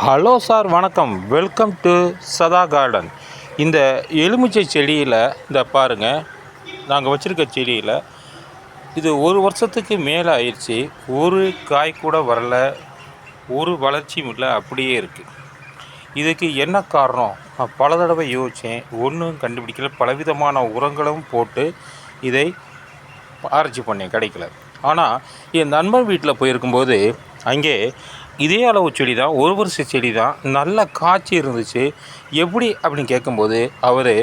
Hello sir வணக்கம். Welcome to சதா garden இந்த எலுமிச்சை செடியில் இந்த பாருங்கள் நாங்கள் வச்சுருக்க செடியில் இது ஒரு வருஷத்துக்கு மேலே ஆயிடுச்சு. ஒரு காய் கூட வரல. ஒரு வளர்ச்சியும் இல்லை அப்படியே இருக்குது இதுக்கு என்ன காரணம்? நான் பல தடவை யோசித்தேன் ஒன்றும் கண்டுபிடிக்கல. பலவிதமான உரங்களும் போட்டு இதை ஆராய்ச்சி பண்ணேன் கிடைக்கல. ஆனால் என் நண்பன் வீட்டில் போயிருக்கும்போது அங்கே இதே அளவு செடி தான் ஒரு வருஷ செடி தான் நல்ல காய்ச்சி இருந்துச்சு. எப்படி அப்படின்னு கேட்கும்போது அவர்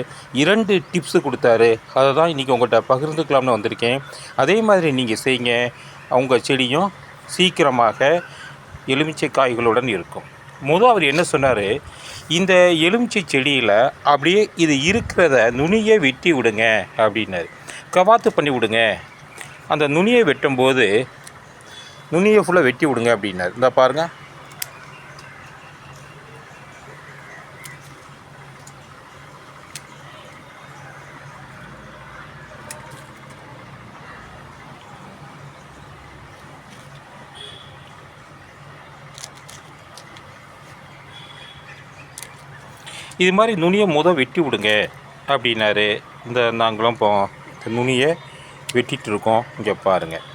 இரண்டு டிப்ஸு கொடுத்தாரு. அதை தான் இன்றைக்கி உங்கள்கிட்ட பகிர்ந்துக்கலாம்னு வந்திருக்கேன். அதே மாதிரி நீங்கள் செய்யுங்க. உங்கள் செடியும் சீக்கிரமாக எலுமிச்சை காய்களுடன் இருக்கும். முதல் அவர் என்ன சொன்னார்? இந்த எலுமிச்சை செடியில் அப்படியே இது இருக்கிறத நுனியை வெட்டி விடுங்க அப்படின்னாரு. கவாத்து பண்ணி விடுங்க. அந்த நுனியை வெட்டும்போது நுனியை ஃபுல்லாக வெட்டி விடுங்க அப்படின்னாரு. இந்த பாருங்க. இது மாதிரி நுனியை முத வெட்டி விடுங்க அப்படின்னாரு. இந்த நாங்களும் இப்போ நுனியை வெட்டிகிட்டு இருக்கோம். இங்கே பாருங்கள்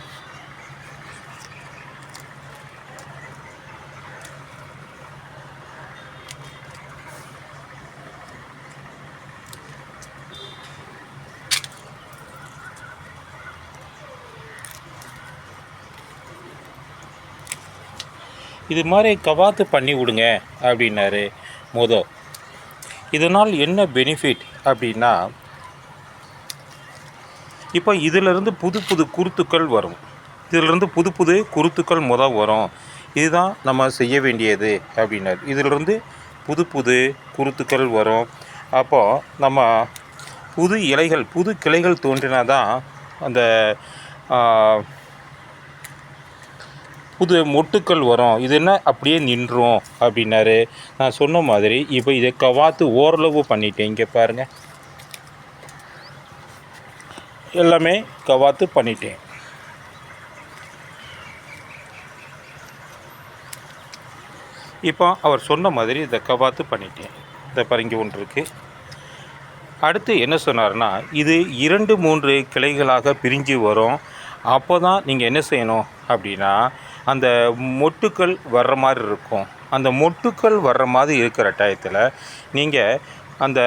இது மாதிரி கவாத்து பண்ணி விடுங்க அப்படின்னாரு மோதோ. இதனால் என்ன பெனிஃபிட் அப்படின்னா இப்போ இதிலிருந்து புது புது குருத்துக்கள் வரும். இதிலிருந்து புது புது குருத்துக்கள் முத வரும். இதுதான் நம்ம செய்ய வேண்டியது அப்படின்னாரு. இதிலிருந்து புது புது குருத்துக்கள் வரும். அப்போது நம்ம புது இலைகள் புது கிளைகள் தோன்றினா தான் அந்த புது மொட்டுக்கள் வரும். இது என்ன? அப்படியே நின்றும் அப்படின்னாரு. நான் சொன்ன மாதிரி இப்போ இதை கவாத்து ஓரளவு பண்ணிட்டேன். இங்கே பாருங்கள் எல்லாமே கவாத்து பண்ணிட்டேன். இப்போ அவர் சொன்ன மாதிரி இதை கவாத்து பண்ணிட்டேன். இந்த பரங்கி ஒன்று இருக்குது அடுத்து என்ன சொன்னார்னா இது இரண்டு மூன்று கிளைகளாக பிரிஞ்சு வரும். அப்போ தான் நீங்கள் என்ன செய்யணும் அப்படின்னா அந்த மொட்டுக்கள் வர்ற மாதிரி இருக்கும். அந்த மொட்டுக்கள் வர்ற மாதிரி இருக்கிற டயத்தில் நீங்கள் அந்த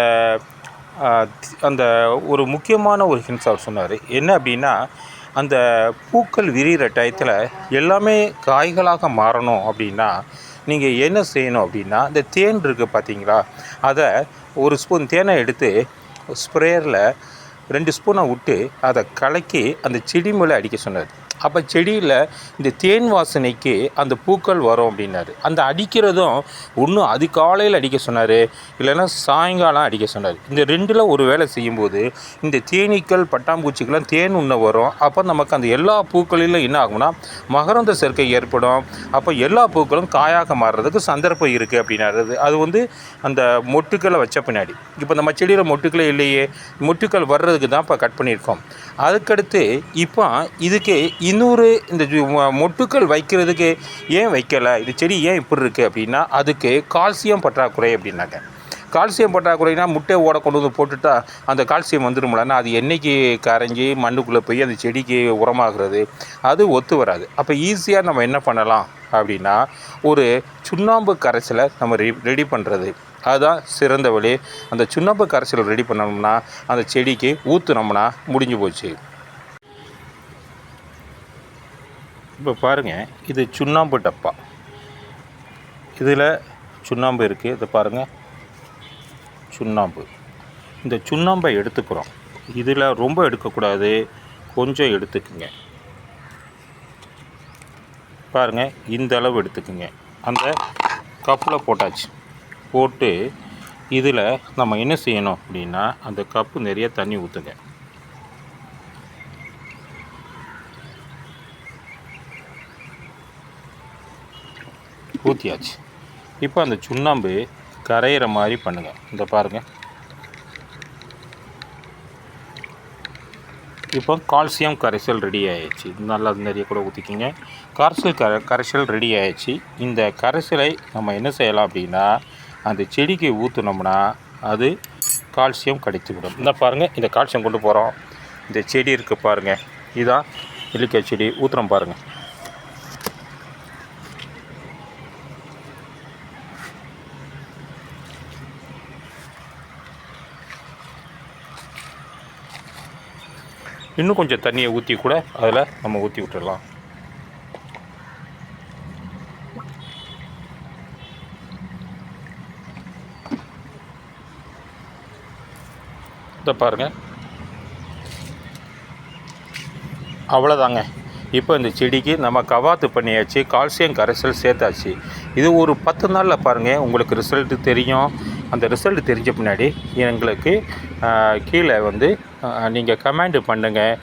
அந்த ஒரு முக்கியமான ஒரு ஹின்ஸ் அவர் சொன்னார். என்ன அப்படின்னா அந்த பூக்கள் விரிகிற டயத்தில் எல்லாமே காய்களாக மாறணும் அப்படின்னா நீங்கள் என்ன செய்யணும் அப்படின்னா இந்த தேன் இருக்குது பார்த்தீங்களா அதை ஒரு ஸ்பூன் தேனை எடுத்து ஸ்ப்ரேயரில் ரெண்டு ஸ்பூனை விட்டு அதை கலக்கி அந்த செடி மேலே அடிக்க சொன்னார். அப்போ செடியில் இந்த தேன் வாசனைக்கு அந்த பூக்கள் வரும் அப்படின்னாரு. அந்த அடிக்கிறதும் ஒன்று அதிகாலையில் அடிக்க சொன்னார் இல்லைன்னா சாயங்காலம் அடிக்க சொன்னார். இந்த ரெண்டில் ஒரு வேலை செய்யும்போது இந்த தேனீக்கள் பட்டாம்பூச்சிக்கெல்லாம் தேன் உண்ண வரும். அப்போ நமக்கு அந்த எல்லா பூக்களிலும் என்ன ஆகும்னா மகரந்த சேர்க்கை ஏற்படும். அப்போ எல்லா பூக்களும் காயாக மாறுறதுக்கு சந்தர்ப்பம் இருக்குது அப்படின்னாரு. அது வந்து அந்த மொட்டுக்களை வச்ச பின்னாடி. இப்போ நம்ம செடியில் மொட்டுக்களே இல்லையே மொட்டுக்கள் வர்றதுக்கு தான் இப்போ கட் பண்ணியிருக்கோம். அதுக்கடுத்து இப்போ இதுக்கு இன்னொரு இந்த மொட்டுக்கள் வைக்கிறதுக்கு ஏன் வைக்கலை? இது செடி ஏன் இப்படி இருக்குது அப்படின்னா அதுக்கு கால்சியம் பற்றாக்குறை அப்படின்னாங்க. கால்சியம் பற்றாக்குறைனா முட்டை ஓட கொண்டு வந்து போட்டுட்டா அந்த கால்சியம் வந்துடும்லன்னா அது என்னைக்கு கரைஞ்சி மண்ணுக்குள்ளே போய் அந்த செடிக்கு உரமாகிறது அது ஒத்து வராது. அப்போ ஈஸியாக நம்ம என்ன பண்ணலாம் அப்படின்னா ஒரு சுண்ணாம்பு கரைசலை நம்ம ரெ ரெடி பண்ணுறது அதுதான் சிறந்த வழி. அந்த சுண்ணாம்பு கரைசல் ரெடி பண்ணோம்னா அந்த செடிக்கு ஊற்றுனோம்னா முடிஞ்சு போச்சு. இப்போ பாருங்கள் இது சுண்ணாம்பு டப்பா. இதில் சுண்ணாம்பு இருக்குது இதை பாருங்கள் சுண்ணாம்பு. இந்த சுண்ணாம்பை எடுத்துக்கிறோம். இதில் ரொம்ப எடுக்கக்கூடாது. கொஞ்சம் எடுத்துக்குங்க. பாருங்கள் இந்த அளவு எடுத்துக்குங்க. அந்த கப்பில் போட்டாச்சு. போட்டு இதில் நம்ம என்ன செய்யணும் அப்படின்னா அந்த கப்பு நிறைய தண்ணி ஊற்றுங்க ஊற்றியாச்சு இப்போ அந்த சுண்ணாம்பு கரையிற மாதிரி பண்ணுங்கள் இந்த பாருங்கள் இப்போ கால்சியம் கரைசல் ரெடி ஆயிடுச்சு. நல்லா நிறைய கூட ஊற்றிக்கிங்க கரைசல் கர கரைசல் ரெடி ஆயிடுச்சு. இந்த கரைசலை நம்ம என்ன செய்யலாம் அப்படின்னா அந்த செடிக்கு ஊற்றுனோம்னா அது கால்சியம் கிடைத்துவிடும். இந்த பாருங்கள் இந்த கால்சியம் கொண்டு போகிறோம் இந்த செடி இருக்குது பாருங்கள் இதான் நெல்லிக்காய் செடி. ஊற்றுறோம் பாருங்கள் இன்னும் கொஞ்சம் தண்ணியை ஊற்றி கூட அதில் நம்ம ஊற்றி விட்டுடலாம் இதை பாருங்கள் அவ்வளோதாங்க இப்போ இந்த செடிக்கு நம்ம கவாத்து பண்ணியாச்சு கால்சியம் கரைசல் சேர்த்தாச்சு. இது ஒரு பத்து நாளில் பாருங்கள் உங்களுக்கு ரிசல்ட்டு தெரியும். அந்த ரிசல்ட் தெரிஞ்ச பின்னாடி எங்களுக்கு கீழே வந்து நீங்கள் கமெண்ட் பண்ணுங்கள்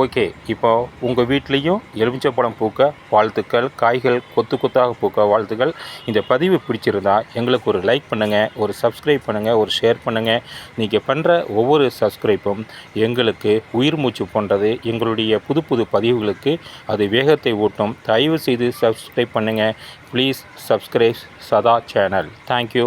ஓகே இப்போ உங்கள் வீட்லேயும் எலுமிச்சப்பழம் பூக்க வாழ்த்துக்கள் காய்கள் கொத்து கொத்தாக பூக்க வாழ்த்துக்கள். இந்த பதிவு பிடிச்சிருந்தா எங்களுக்கு ஒரு லைக் பண்ணுங்கள் ஒரு சப்ஸ்கிரைப் பண்ணுங்கள் ஒரு ஷேர் பண்ணுங்கள் நீங்கள் பண்ணுற ஒவ்வொரு சப்ஸ்கிரைப்பும் எங்களுக்கு உயிர் மூச்சு போன்றது. எங்களுடைய புது புது பதிவுகளுக்கு அது வேகத்தை ஊட்டும். தயவு செய்து சப்ஸ்கிரைப் பண்ணுங்கள் please subscribe Sadha channel thank you